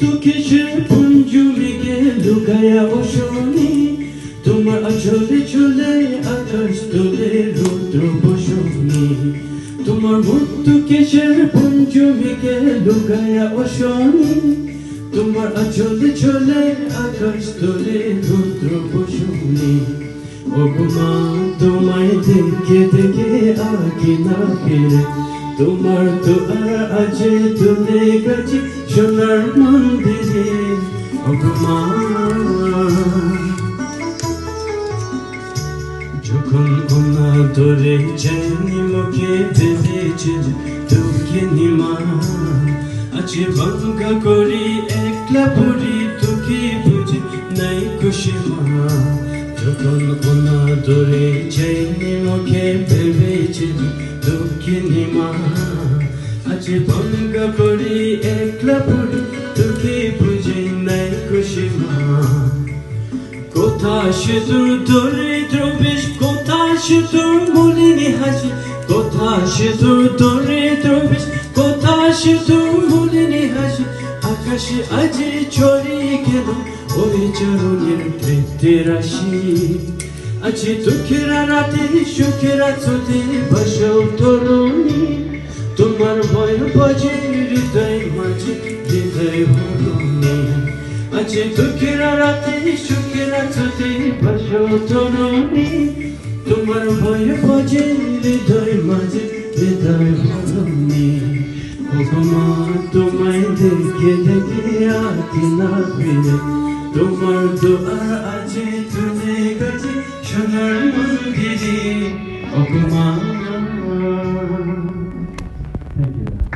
কিসের পুঞ্জুরিকে লুকায়া বসনি? তোমার আচলে চলে আকাশ তোলে রুদ্র বসনি। তোমার মুক্ত কিসের পুঞ্জুরিকে লুকায়া বসনি? তোমার আচলে চলে আকাশ তোলে রুদ্র বসনি। ওগুমা তোমায় দেখে দেখে আগে না ফিরে। তোমার তো আর আছে তুলে গেছে সোনার মন্দিরে যখন ধরে যায়নি মুখে ভেবেছে তোকে নিমা আছে ভাঙ্গা করি, একলা পড়ি তোকে বুঝে নাই খুশি মা যখন ধরে যায়নি মুখে ভেবেছে তোকে নিমা ভাঙ্গা করি, একলা পড়ি তোকে বুঝে নাই খুশি কোথা তোর দরিদ্র বেশ কোথা তোর হাসি? কোথা তোর দরিদ্র বেশ কোথা তোর হাসি? আকাশে আজি ছড়িয়ে গেল ওই চরণের বৃত্তি রাশি। আছে দুঃখের রাতে, সুখের আছোতে বসাও তরুণী আছে দুঃখের রাতে, সুখের আছোতে বসো তরুণী তোমার ভয় বাজে হৃদয় মাঝে হৃদয় ভরণী ওগমা তোমায় দেখে দেখে আগে না ফিরে তোমার দোয়ার আছে তুলে গেছে সোনার মন্দিরে ওগমা